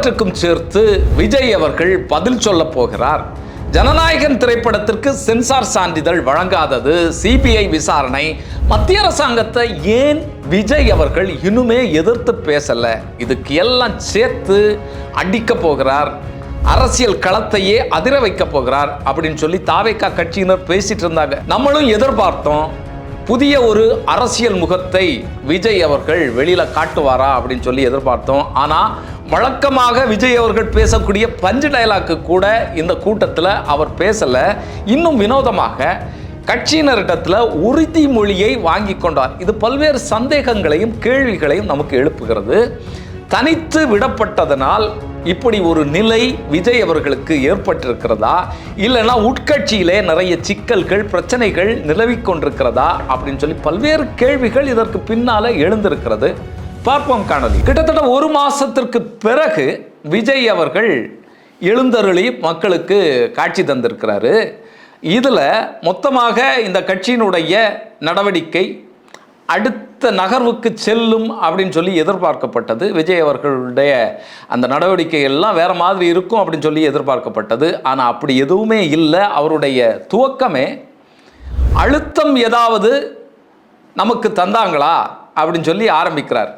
எல்லாவற்றுக்கும் சேர்த்து விஜய் அவர்கள் பதில் சொல்ல போகிறார். ஜனநாயகன் திரைப்படத்திற்கு சென்சார் சான்றிதழ் வழங்காதது சிபிஐ விசாரணை. மத்திய அரசாங்கத்தை ஏன் விஜய் அவர்கள் இன்னுமே எதிர்த்து பேசல? இதுக்கு எல்லாம் சேர்த்து அடிக்க போகிறார். அரசியல் களத்தையே அதிர வைக்க போகிறார் அப்படின்னு சொல்லி தாவேக்கா கட்சியினர் பேசிட்டு இருந்தாங்க. நம்மளும் எதிர்பார்த்தோம். புதிய ஒரு அரசியல் முகத்தை விஜய் அவர்கள் வெளியில காட்டுவாரா அப்படின்னு சொல்லி எதிர்பார்த்தோம். ஆனா வழக்கமாக விஜய் அவர்கள் பேசக்கூடிய பஞ்சு டயலாக்கு கூட இந்த கூட்டத்தில் அவர் பேசல. இன்னும் வினோதமாக கட்சியினரிடத்தில் உறுதிமொழியை வாங்கி கொண்டார். இது பல்வேறு சந்தேகங்களையும் கேள்விகளையும் நமக்கு எழுப்புகிறது. தனித்து விடப்பட்டதனால் இப்படி ஒரு நிலை விஜய் அவர்களுக்கு ஏற்பட்டிருக்கிறதா? இல்லைன்னா உட்கட்சியிலே நிறைய சிக்கல்கள் பிரச்சனைகள் நிலவிக் கொண்டிருக்கிறதா? அப்படின்னு சொல்லி பல்வேறு கேள்விகள் இதற்கு பின்னால எழுந்திருக்கிறது. பார்ப்போம் காணொலி கிட்டத்தட்ட ஒரு மாசத்திற்கு பிறகு விஜய் அவர்கள் எழுந்தருளி மக்களுக்கு காட்சி தந்திருக்கிறாரு. இதில் மொத்தமாக இந்த கட்சியினுடைய நடவடிக்கை அடுத்த நகர்வுக்கு செல்லும் அப்படின்னு சொல்லி எதிர்பார்க்கப்பட்டது. விஜய் அவர்களுடைய அந்த நடவடிக்கை எல்லாம் வேற மாதிரி இருக்கும் அப்படின்னு சொல்லி எதிர்பார்க்கப்பட்டது. ஆனால் அப்படி எதுவுமே இல்லை. அவருடைய துவக்கமே அழுத்தம் ஏதாவது நமக்கு தந்தாங்களா அப்படின்னு சொல்லி ஆரம்பிக்கிறார்.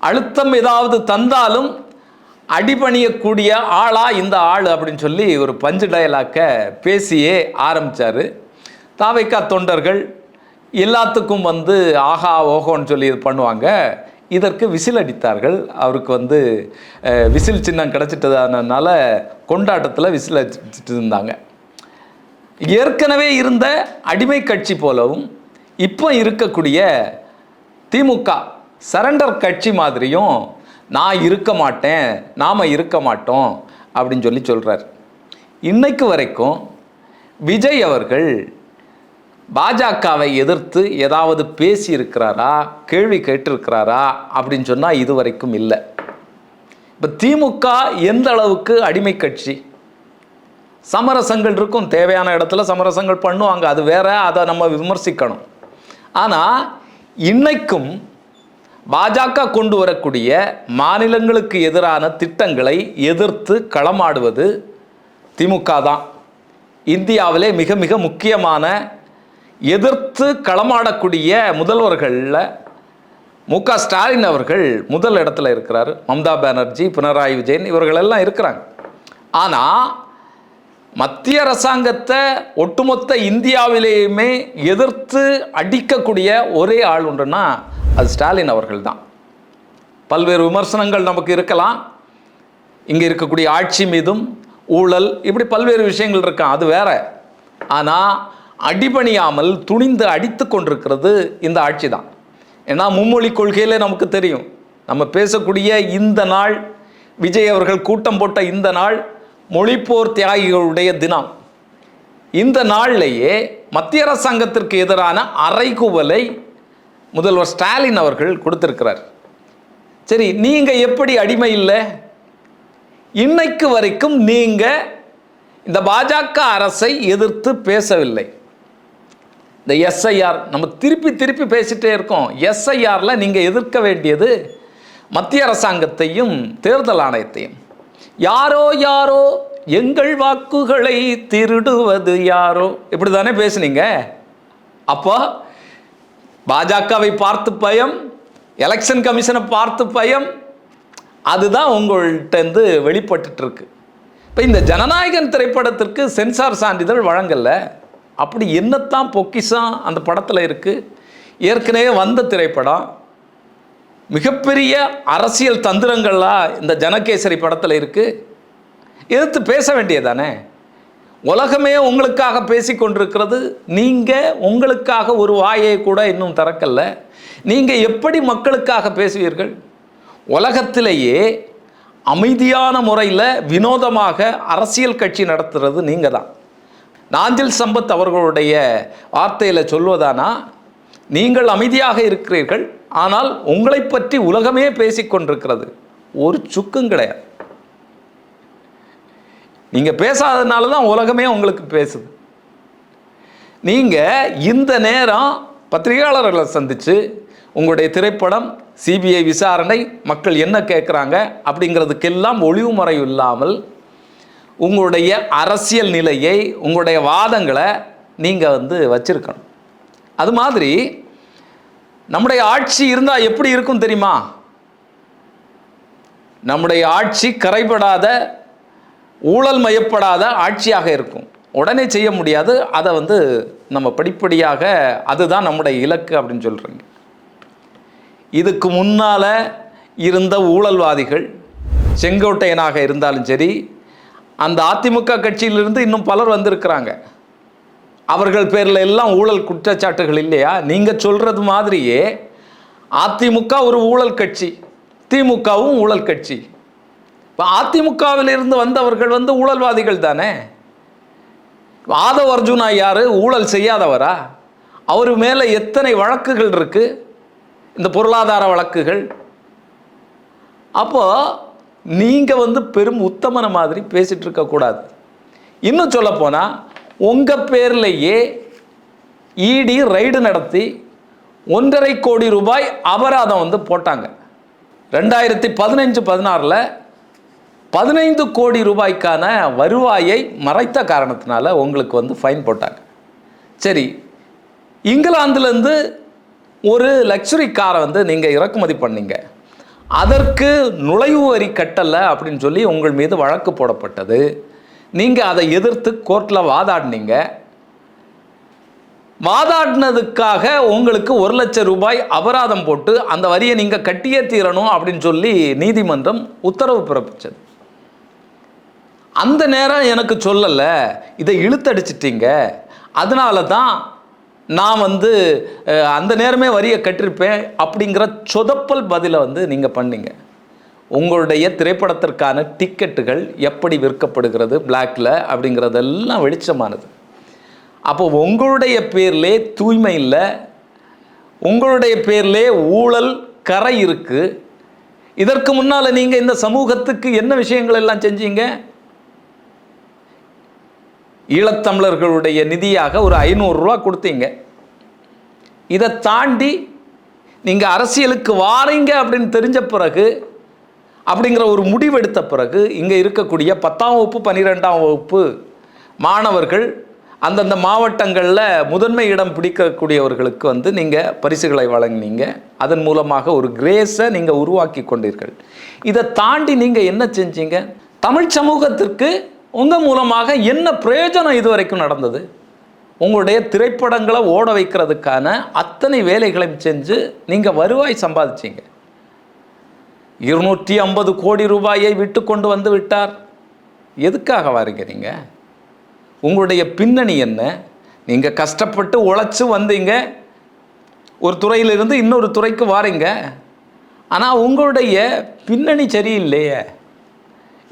அழுத்தம் ஏதாவது தந்தாலும் அடிபணியக்கூடிய ஆளா இந்த ஆள் அப்படின்னு சொல்லி ஒரு பஞ்சு டயலாக்க பேசியே ஆரம்பித்தார் தாவைக்கா தொண்டர்கள் எல்லாத்துக்கும் வந்து ஆஹா ஓஹோன்னு சொல்லி இது பண்ணுவாங்க. இதற்கு விசில் அடித்தார்கள். அவருக்கு வந்து விசில் சின்னம் கிடச்சிட்டதானதுனால கொண்டாட்டத்தில் விசில் அடிச்சிட்டு இருந்தாங்க. ஏற்கனவே இருந்த அடிமை கட்சி போலவும் இப்போ இருக்கக்கூடிய திமுக சரண்டர் கட்சி மாதிரியும் நான் இருக்க மாட்டேன் நாம் இருக்க மாட்டோம் அப்படின்னு சொல்லி சொல்கிறார் இன்னைக்கு வரைக்கும் விஜய் அவர்கள் பாஜகவை எதிர்த்து ஏதாவது பேசியிருக்கிறாரா கேள்வி கேட்டிருக்கிறாரா அப்படின்னு சொன்னால் இது வரைக்கும் இல்லை. இப்போ திமுக எந்த அளவுக்கு அடிமை கட்சி? சமரசங்கள் இருக்கும் தேவையான இடத்துல சமரசங்கள் பண்ணுவாங்க அது வேற அதை நம்ம விமர்சிக்கணும். ஆனால் இன்னைக்கும் பாஜக கொண்டு வரக்கூடிய மாநிலங்களுக்கு எதிரான திட்டங்களை எதிர்த்து களமாடுவது திமுக தான். இந்தியாவிலே மிக மிக முக்கியமான எதிர்த்து களமாடக்கூடிய முதல்வர்களில் மு க. ஸ்டாலின் அவர்கள் முதல் இடத்துல இருக்கிறார். மம்தா பானர்ஜி பினராயி விஜயன் இவர்களெல்லாம் இருக்கிறாங்க. ஆனால் மத்திய அரசாங்கத்தை ஒட்டுமொத்த இந்தியாவிலேயுமே எதிர்த்து அடிக்கக்கூடிய ஒரே ஆள் உண்டுன்னா அது ஸ்டாலின் அவர்கள் தான். பல்வேறு விமர்சனங்கள் நமக்கு இருக்கலாம். இங்கே இருக்கக்கூடிய ஆட்சி மீதும் ஊழல் இப்படி பல்வேறு விஷயங்கள் இருக்கான் அது வேற. ஆனால் அடிபணியாமல் துணிந்து அடித்து கொண்டிருக்கிறது இந்த ஆட்சி தான் ஏன்னா மும்மொழி கொள்கையில் நமக்கு தெரியும். நம்ம பேசக்கூடிய இந்த நாள் விஜய் அவர்கள் கூட்டம் போட்ட இந்த நாள் மொழிப்போர் தியாகிகளுடைய தினம். இந்த நாளிலேயே மத்திய அரசாங்கத்திற்கு எதிரான அறைகூவலை முதல்வர் ஸ்டாலின் அவர்கள் கொடுத்திருக்கிறார். சரி நீங்கள் எப்படி அடிமை இல்லை? இன்னைக்கு வரைக்கும் நீங்கள் இந்த பாஜக அரசை எதிர்த்து பேசவில்லை. இந்த எஸ்ஐஆர் நம்ம திருப்பி திருப்பி பேசிட்டே இருக்கோம். எஸ்ஐஆரில் நீங்கள் எதிர்க்க வேண்டியது மத்திய அரசாங்கத்தையும் தேர்தல் ஆணையத்தையும். யாரோ யாரோ எங்கள் வாக்குகளை திருடுவது யாரோ? இப்படி தானே பேசுனீங்க? அப்போ பாஜகவை பார்த்து பயம் எலெக்ஷன் கமிஷனை பார்த்து பயம் அதுதான் உங்கள்கிட்டருந்து வெளிப்பட்டுட்ருக்கு இப்போ இந்த ஜனநாயகன் திரைப்படத்திற்கு சென்சார் சான்றிதழ் வழங்கல. அப்படி என்னத்தான் பொக்கிஷம் அந்த படத்தில் இருக்குது ஏற்கனவே வந்த திரைப்படம். மிகப்பெரிய அரசியல் தந்திரங்கள்லாம் இந்த ஜனகேசரி படத்தில் இருக்குது எதிர்த்து பேச வேண்டியதானே உலகமே உங்களுக்காக பேசி கொண்டிருக்கிறது. நீங்கள் உங்களுக்காக ஒரு வாயை கூட இன்னும் திறக்கல. நீங்கள் எப்படி மக்களுக்காக பேசுவீர்கள்? உலகத்திலேயே அமைதியான முறையில் வினோதமாக அரசியல் கட்சி நடத்துறது நீங்கள் தான் நாஞ்சில் சம்பத் அவர்களுடைய வார்த்தையில் சொல்வதானா நீங்கள் அமைதியாக இருக்கிறீர்கள் ஆனால் உங்களை பற்றி உலகமே பேசிக்கொண்டிருக்கிறது ஒரு சுக்கும் கிடையாது. நீங்கள் பேசாததுனால தான் உலகமே உங்களுக்கு பேசுது. நீங்கள் இந்த நேரம் பத்திரிகையாளர்களை சந்தித்து உங்களுடைய திரைப்படம் சிபிஐ விசாரணை மக்கள் என்ன கேட்குறாங்க அப்படிங்கிறதுக்கெல்லாம் ஒளிவு முறை இல்லாமல் உங்களுடைய அரசியல் நிலையை உங்களுடைய வாதங்களை நீங்கள் வந்து வச்சிருக்கணும். அது மாதிரி நம்முடைய ஆட்சி இருந்தால் எப்படி இருக்கும் தெரியுமா? நம்முடைய ஆட்சி கரைபடாத ஊழல் மயப்படாத ஆட்சியாக இருக்கும். உடனே செய்ய முடியாது. அதை வந்து நம்ம படிப்படியாக அதுதான் நம்முடைய இலக்கு அப்படின்னு சொல்கிறீங்க இதுக்கு முன்னால் இருந்த ஊழல்வாதிகள் செங்கோட்டையனாக இருந்தாலும் சரி அந்த அதிமுக கட்சியிலிருந்து இன்னும் பலர் வந்திருக்கிறாங்க. அவர்கள் பேரில் எல்லாம் ஊழல் குற்றச்சாட்டுகள் இல்லையா? நீங்கள் சொல்கிறது மாதிரியே அதிமுக ஒரு ஊழல் கட்சி திமுகவும் ஊழல் கட்சி. இப்போ அதிமுகவில் இருந்து வந்தவர்கள் வந்து ஊழல்வாதிகள் தானே? ஆதவ அர்ஜுனா யார்? ஊழல் செய்யாதவரா? அவர் மேலே எத்தனை வழக்குகள் இருக்குது இந்த பொருளாதார வழக்குகள். அப்போது நீங்கள் வந்து பெரும் உத்தமன மாதிரி பேசிகிட்டு இருக்கக்கூடாது இன்னும் சொல்லப்போனால் உங்கள் பேர்லேயே இடி ரைடு நடத்தி ஒன்றரை கோடி ரூபாய் அபராதம் வந்து போட்டாங்க. ரெண்டாயிரத்தி பதினஞ்சு பதினாறில் பதினைந்து கோடி ரூபாய்க்கான வருவாயை மறைத்த காரணத்தினால உங்களுக்கு வந்து ஃபைன் போட்டாங்க. சரி இங்கிலாந்துலேருந்து ஒரு லக்ஸுரி காரை வந்து நீங்கள் இறக்குமதி பண்ணீங்க. அதற்கு நுழைவு வரி கட்டலை அப்படின்னு சொல்லி உங்கள் மீது வழக்கு போடப்பட்டது. நீங்கள் அதை எதிர்த்து கோர்ட்டில் வாதாடினீங்க. வாதாடினதுக்காக உங்களுக்கு ஒரு லட்சம் ரூபாய் அபராதம் போட்டு அந்த வரியை நீங்கள் கட்டியே தீரணும் அப்படின்னு சொல்லி நீதிமன்றம் உத்தரவு பிறப்பிச்சது. அந்த நேரம் எனக்கு சொல்லலை. இதை இழுத்தடிச்சிட்டீங்க. அதனால தான் நான் வந்து அந்த நேரமே வரியை கட்டிருப்பேன் அப்படிங்கிற சொதப்பல் பதிலை வந்து நீங்கள் பண்ணீங்க. உங்களுடைய திரைப்படத்திற்கான டிக்கெட்டுகள் எப்படி விற்கப்படுகிறது பிளாக்ல அப்படிங்கிறதெல்லாம் வெளிச்சமானது. அப்போ உங்களுடைய பேர்லே தூய்மை இல்லை உங்களுடைய பேர்லே ஊழல் கரை இருக்குது இதற்கு முன்னால் நீங்கள் இந்த சமூகத்துக்கு என்ன விஷயங்கள் எல்லாம் செஞ்சீங்க? ஈழத்தமிழர்களுடைய நிதியாக ஒரு ஐநூறுரூவா கொடுத்தீங்க. இதை தாண்டி நீங்கள் அரசியலுக்கு வாரீங்க அப்படின்னு தெரிஞ்ச பிறகு அப்படிங்கிற ஒரு முடிவெடுத்த பிறகு இங்கே இருக்கக்கூடிய பத்தாம் வகுப்பு பன்னிரெண்டாம் வகுப்பு மாணவர்கள் அந்தந்த மாவட்டங்களில் முதன்மை இடம் பிடிக்கக்கூடியவர்களுக்கு வந்து நீங்கள் பரிசுகளை வழங்கினீங்க. அதன் மூலமாக ஒரு கிரேஸை நீங்கள் உருவாக்கி கொண்டீர்கள். இதை தாண்டி நீங்கள் என்ன செஞ்சீங்க? தமிழ் சமூகத்திற்கு உங்கள் மூலமாக என்ன பிரயோஜனம் இதுவரைக்கும் நடந்தது? உங்களுடைய திரைப்படங்களை ஓட வைக்கிறதுக்கான அத்தனை வேலைகளையும் செஞ்சு நீங்கள் வருவாய் சம்பாதிச்சீங்க. இருநூற்றி ஐம்பது கோடி ரூபாயை விட்டு கொண்டு வந்து விட்டார். எதுக்காக வாரீங்க நீங்கள் உங்களுடைய பின்னணி என்ன? நீங்கள் கஷ்டப்பட்டு உழைச்சி வந்தீங்க. ஒரு துறையிலிருந்து இன்னொரு துறைக்கு வாரீங்க. ஆனால் உங்களுடைய பின்னணி சரியில்லையே.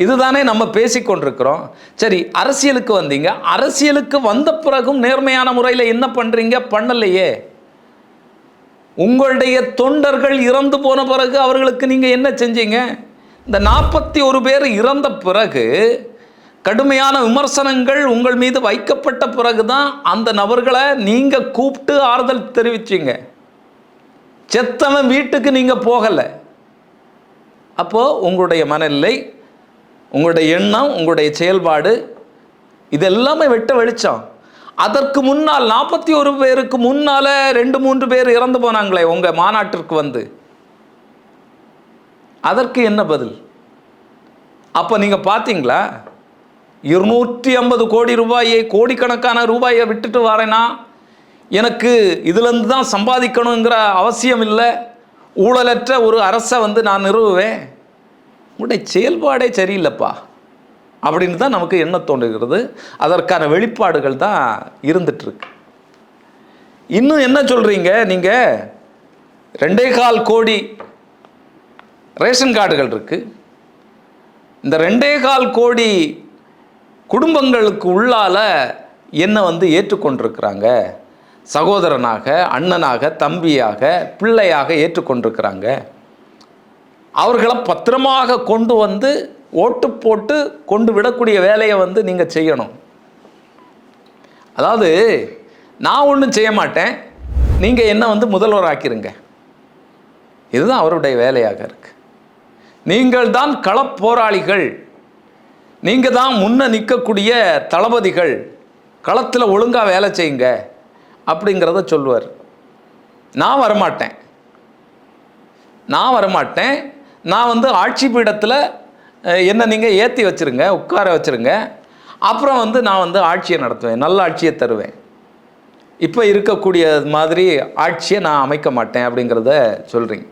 இதுதானே நம்ம பேசிக்கொண்டிருக்கிறோம். சரி அரசியலுக்கு வந்தீங்க. அரசியலுக்கு வந்த பிறகும் நேர்மையான முறையில் என்ன பண்ணுறீங்க பண்ணலையே. உங்களுடைய தொண்டர்கள் இறந்து போன பிறகு அவர்களுக்கு நீங்கள் என்ன செஞ்சீங்க? இந்த நாற்பத்தி ஒரு பேர் இறந்த பிறகு கடுமையான விமர்சனங்கள் உங்கள் மீது வைக்கப்பட்ட பிறகு தான் அந்த நபர்களை நீங்கள் கூப்பிட்டு ஆறுதல் தெரிவிச்சிங்க. செத்தவன் வீட்டுக்கு நீங்கள் போகலை. அப்போது உங்களுடைய மனநிலை உங்களுடைய எண்ணம் உங்களுடைய செயல்பாடு இதெல்லாமே வெட்ட வெளிச்சம். அதற்கு முன்னால் நாற்பத்தி ஒரு பேருக்கு முன்னால் ரெண்டு மூன்று பேர் இறந்து போனாங்களே உங்கள் மாநாட்டிற்கு வந்து. அதற்கு என்ன பதில்? அப்போ நீங்கள் பார்த்தீங்களா? இருநூற்றி ஐம்பது கோடி ரூபாயை கோடிக்கணக்கான ரூபாயை விட்டுட்டு வரேன்னா எனக்கு இதுலேருந்து தான் சம்பாதிக்கணுங்கிற அவசியம் இல்லை. ஊழலற்ற ஒரு அரசை வந்து நான் நிறுவுவேன். உங்களுடைய செயல்பாடே சரியில்லைப்பா. அப்படின்னு தான் நமக்கு என்ன தோன்றுகிறது. அதற்கான வெளிப்பாடுகள் தான் இருந்துட்டுருக்கு. இன்னும் என்ன சொல்கிறீங்க நீங்கள் ரெண்டே கால் கோடி ரேஷன் கார்டுகள் இருக்குது இந்த ரெண்டே கால் கோடி குடும்பங்களுக்கு உள்ளால என்ன வந்து ஏற்றுக்கொண்டிருக்கிறாங்க? சகோதரனாக அண்ணனாக தம்பியாக பிள்ளையாக ஏற்றுக்கொண்டிருக்கிறாங்க. அவர்களை பத்திரமாக கொண்டு வந்து ஓட்டு போட்டு கொண்டு விடக்கூடிய வேலையை வந்து நீங்கள் செய்யணும். அதாவது நான் ஒன்றும் செய்ய மாட்டேன். நீங்கள் என்ன வந்து முதல்வர் ஆக்கிருங்க. இதுதான் அவருடைய வேலையாக இருக்கு. நீங்கள் தான் களப்போராளிகள் நீங்கள் தான் முன்ன நிற்கக்கூடிய தளபதிகள். களத்தில் ஒழுங்காக வேலை செய்யுங்க. அப்படிங்கிறத சொல்லுவார். நான் வரமாட்டேன். நான் வரமாட்டேன். நான் வந்து ஆட்சி பீடத்தில் என்னை என்ன நீங்கள் ஏற்றி வச்சிருங்க உட்கார வச்சுருங்க. அப்புறம் வந்து நான் வந்து ஆட்சியை நடத்துவேன் நல்ல ஆட்சியை தருவேன். இப்போ இருக்கக்கூடிய மாதிரி ஆட்சியை நான் அமைக்க மாட்டேன் அப்படிங்கிறத சொல்கிறீங்க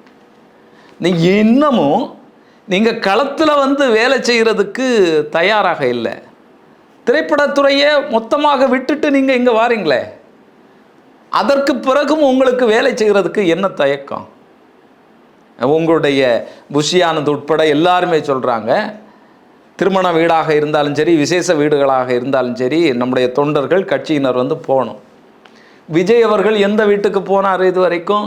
நீங்கள் இன்னமும் நீங்கள் களத்தில் வந்து வேலை செய்கிறதுக்கு தயாராக இல்லை. திரைப்படத்துறையை மொத்தமாக விட்டுட்டு நீங்கள் இங்கே வாரீங்களே. அதற்கு பிறகும் உங்களுக்கு வேலை செய்கிறதுக்கு என்ன தயக்கம்? உங்களுடைய புஷியானது உட்பட எல்லாருமே சொல்கிறாங்க திருமண வீடாக இருந்தாலும் சரி விசேஷ வீடுகளாக இருந்தாலும் சரி நம்முடைய தொண்டர்கள் கட்சியினர் வந்து போகணும். விஜய் அவர்கள் எந்த வீட்டுக்கு போனார் இது வரைக்கும்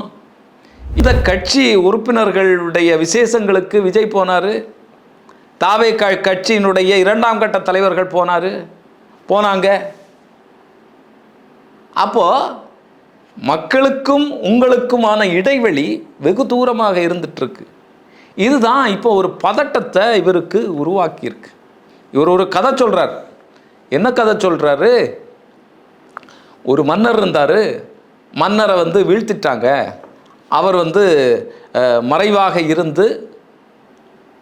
இந்த கட்சி உறுப்பினர்களுடைய விசேஷங்களுக்கு விஜய் போனார்? தாவே க கட்சியினுடைய இரண்டாம் கட்ட தலைவர்கள் போனார்? போனாங்க. அப்போது மக்களுக்கும் உங்களுக்குமான இடைவெளி வெகு தூரமாக இருந்துட்டுருக்கு. இதுதான் இப்போ ஒரு பதட்டத்தை இவருக்கு உருவாக்கியிருக்கு. இவர் ஒரு கதை சொல்கிறார் என்ன கதை சொல்கிறாரு ஒரு மன்னர் இருந்தார். மன்னரை வந்து வீழ்த்திட்டாங்க. அவர் வந்து மறைவாக இருந்து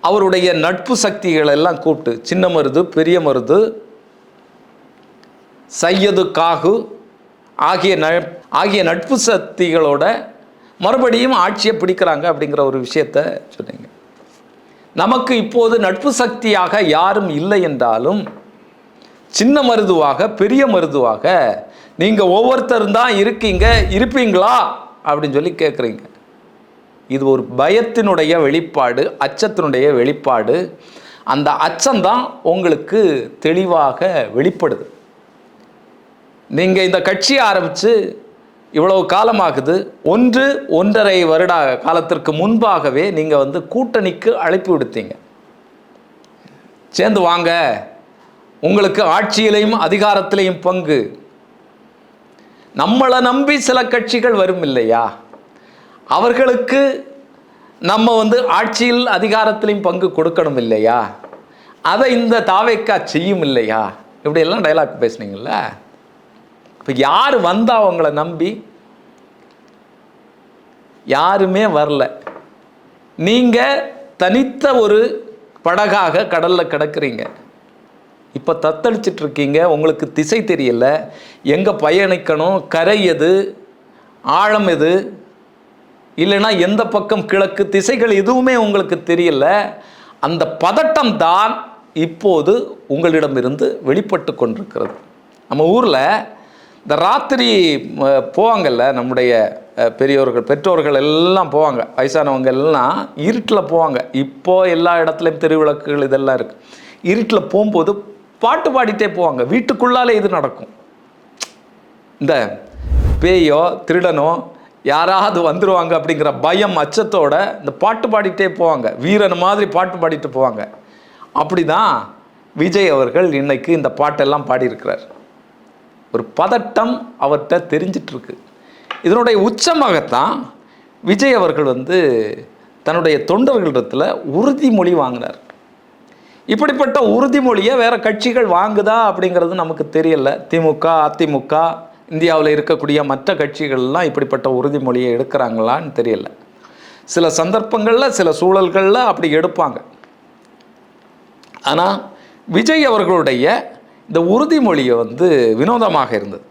அவருடைய நட்பு சக்திகளை எல்லாம் கூப்பிட்டு சின்ன மருது பெரிய மருது சையது காகு ஆகிய ந ஆகிய நட்பு சக்திகளோட மறுபடியும் ஆட்சியை பிடிக்கிறாங்க அப்படிங்கிற ஒரு விஷயத்த சொன்னீங்க. நமக்கு இப்போது நட்பு சக்தியாக யாரும் இல்லை என்றாலும் சின்ன மருதுவாக பெரிய மருதுவாக நீங்கள் ஒவ்வொருத்தரும் தான் இருக்கீங்க இருப்பீங்களா? அப்படின்னு சொல்லி கேட்குறீங்க இது ஒரு பயத்தினுடைய வெளிப்பாடு அச்சத்தினுடைய வெளிப்பாடு. அந்த அச்சம்தான் உங்களுக்கு தெளிவாக வெளிப்படுது. நீங்கள் இந்த கட்சியை ஆரம்பித்து இவ்வளவு காலமாகுது. ஒன்று ஒன்றரை வருட காலத்திற்கு முன்பாகவே நீங்கள் வந்து கூட்டணிக்கு அழைப்பு விடுத்தீங்க. சேர்ந்து வாங்க. உங்களுக்கு ஆட்சியிலையும் அதிகாரத்திலையும் பங்கு. நம்மளை நம்பி சில கட்சிகள் வரும் இல்லையா? அவர்களுக்கு நம்ம வந்து ஆட்சியில் அதிகாரத்திலையும் பங்கு கொடுக்கணும் இல்லையா? அதை இந்த தாவைக்கா செய்யும் இல்லையா? இப்படியெல்லாம் டைலாக் பேசுனீங்கள்ல இப்போ யார் வந்தா அவங்கள நம்பி? யாருமே வரல. நீங்கள் தனித்த ஒரு படகாக கடலில் கிடக்குறீங்க. இப்போ தத்தளிச்சிட்டு இருக்கீங்க. உங்களுக்கு திசை தெரியல. எங்கே பயணிக்கணும்? கரை எது? ஆழம் எது? இல்லைன்னா எந்த பக்கம் கிழக்கு? திசைகள் எதுவுமே உங்களுக்கு தெரியல. அந்த பதட்டம் தான் இப்போது உங்களிடமிருந்து வெளிப்பட்டு கொண்டிருக்கிறது. நம்ம ஊரில் இந்த ராத்திரி போவாங்கல்ல நம்முடைய பெரியோர்கள் பெற்றோர்கள் எல்லாம் போவாங்க. வயசானவங்க எல்லாம் இருட்டில் போவாங்க. இப்போ எல்லா இடத்துலையும் தெருவிளக்குகள் இதெல்லாம் இருக்குது இருட்டில் போகும்போது பாட்டு பாடிட்டே போவாங்க. வீட்டுக்குள்ளாலே இது நடக்கும். இந்த பேயோ திருடனோ யாராவது வந்துடுவாங்க அப்படிங்கிற பயம் அச்சத்தோட இந்த பாட்டு பாடிட்டே போவாங்க. வீரன் மாதிரி பாட்டு பாடிட்டு போவாங்க. அப்படிதான் விஜய் அவர்கள் இன்னைக்கு இந்த பாட்டெல்லாம் பாடியிருக்கிறார். ஒரு பதட்டம் அவர்கிட்ட தெரிஞ்சிட்ருக்கு. இதனுடைய உச்சமாகத்தான் விஜய் அவர்கள் வந்து தன்னுடைய தொண்டர்களிடத்தில் உறுதிமொழி வாங்கினார். இப்படிப்பட்ட உறுதிமொழியை வேறு கட்சிகள் வாங்குதா அப்படிங்கிறது நமக்கு தெரியல. திமுக அதிமுக இந்தியாவில் இருக்கக்கூடிய மற்ற கட்சிகள்லாம் இப்படிப்பட்ட உறுதிமொழியை எடுக்கிறாங்களான்னு தெரியல. சில சந்தர்ப்பங்களில் சில சூழல்களில் அப்படி எடுப்பாங்க. ஆனால் விஜய் அவர்களுடைய இந்த உறுதிமொழியை வந்து வினோதமாக இருந்தது.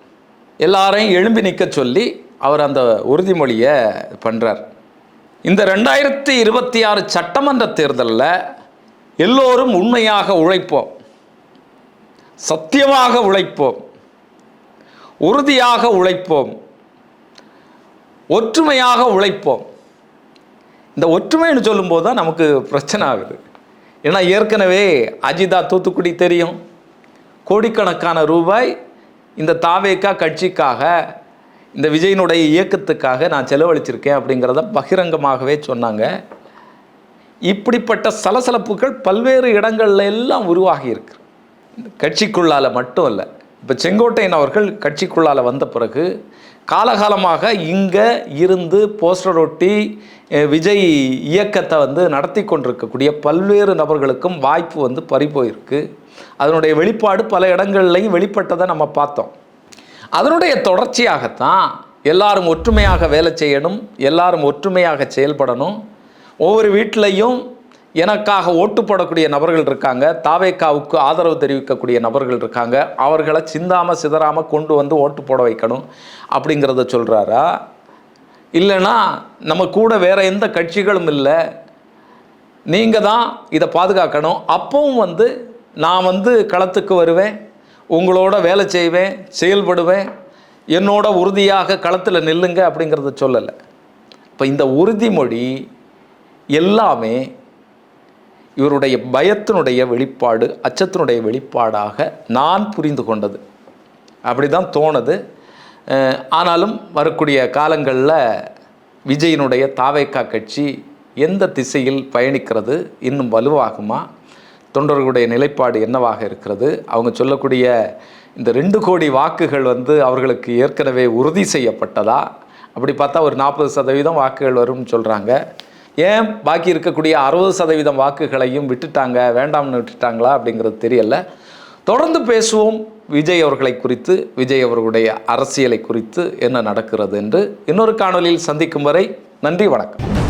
எல்லாரையும் எழும்பி நிற்க சொல்லி அவர் அந்த உறுதிமொழியை பண்ணுறார் இந்த ரெண்டாயிரத்தி இருபத்தி ஆறு சட்டமன்ற தேர்தலில் எல்லோரும் உண்மையாக உழைப்போம். சத்தியமாக உழைப்போம். உறுதியாக உழைப்போம். ஒற்றுமையாக உழைப்போம். இந்த ஒற்றுமைன்னு சொல்லும்போது தான் நமக்கு பிரச்சனை ஆகுது. ஏன்னா ஏற்கனவே அஜிதா தூத்துக்குடி தெரியும். கோடிக்கணக்கான ரூபாய் இந்த தாவேக்கா கட்சிக்காக இந்த விஜயினுடைய இயக்கத்துக்காக நான் செலவழிச்சிருக்கேன் அப்படிங்கிறத பகிரங்கமாகவே சொன்னாங்க. இப்படிப்பட்ட சலசலப்புகள் பல்வேறு இடங்கள்ல எல்லாம் உருவாகி இருக்கு. கட்சிக்குள்ளால் மட்டும் இல்லை இப்போ செங்கோட்டையன் அவர்கள் கட்சிக்குள்ளால் வந்த பிறகு காலகாலமாக இங்கே இருந்து போஸ்டர் ஒட்டி விஜய் இயக்கத்தை வந்து நடத்தி கொண்டிருக்கக்கூடிய பல்வேறு நபர்களுக்கும் வாய்ப்பு வந்து பறிபோயிருக்கு. அதனுடைய வெளிப்பாடு பல இடங்கள்லையும் வெளிப்பட்டதை நம்ம பார்த்தோம். அதனுடைய தொடர்ச்சியாகத்தான் எல்லாரும் ஒற்றுமையாக வேலை செய்யணும் எல்லாரும் ஒற்றுமையாக செயல்படணும். ஒவ்வொரு வீட்டிலையும் எனக்காக ஓட்டு போடக்கூடிய நபர்கள் இருக்காங்க. தாவேக்காவுக்கு ஆதரவு தெரிவிக்கக்கூடிய நபர்கள் இருக்காங்க. அவர்களை சிந்தாமல் சிதறாமல் கொண்டு வந்து ஓட்டு போட வைக்கணும் அப்படிங்கிறத சொல்கிறாரா இல்லைன்னா நம்ம கூட வேறு எந்த கட்சிகளும் இல்லை. நீங்கள் தான் இதை பாதுகாக்கணும். அப்பவும் வந்து நான் வந்து களத்துக்கு வருவேன். உங்களோட வேலை செய்வேன் செயல்படுவேன். என்னோட உறுதியாக களத்தில் நில்லுங்க அப்படிங்கிறத சொல்லலை. இப்போ இந்த உறுதிமொழி எல்லாமே இவருடைய பயத்தினுடைய வெளிப்பாடு அச்சத்தினுடைய வெளிப்பாடாக நான் புரிந்து கொண்டது. அப்படி தான் தோணுது ஆனாலும் வரக்கூடிய காலங்களில் விஜயினுடைய தாவேக்கா கட்சி எந்த திசையில் பயணிக்கிறது இன்னும் வலுவாகுமா? தொண்டர்களுடைய நிலைப்பாடு என்னவாக இருக்கிறது? அவங்க சொல்லக்கூடிய இந்த ரெண்டு கோடி வாக்குகள் வந்து அவர்களுக்கு ஏற்கனவே உறுதி செய்யப்பட்டதா? அப்படி பார்த்தா ஒரு நாற்பது சதவீதம் வாக்குகள் வரும்னு சொல்கிறாங்க ஏன் பாக்கி இருக்கக்கூடிய அறுபது சதவீதம் வாக்குகளையும் விட்டுட்டாங்க? வேண்டாம்னு விட்டுட்டாங்களா? அப்படிங்கிறது தெரியல. தொடர்ந்து பேசுவோம். விஜய் அவர்களை குறித்து விஜய் அவர்களுடைய அரசியலை குறித்து என்ன நடக்கிறது என்று. இன்னொரு காணொலியில் சந்திக்கும் வரை நன்றி வணக்கம்.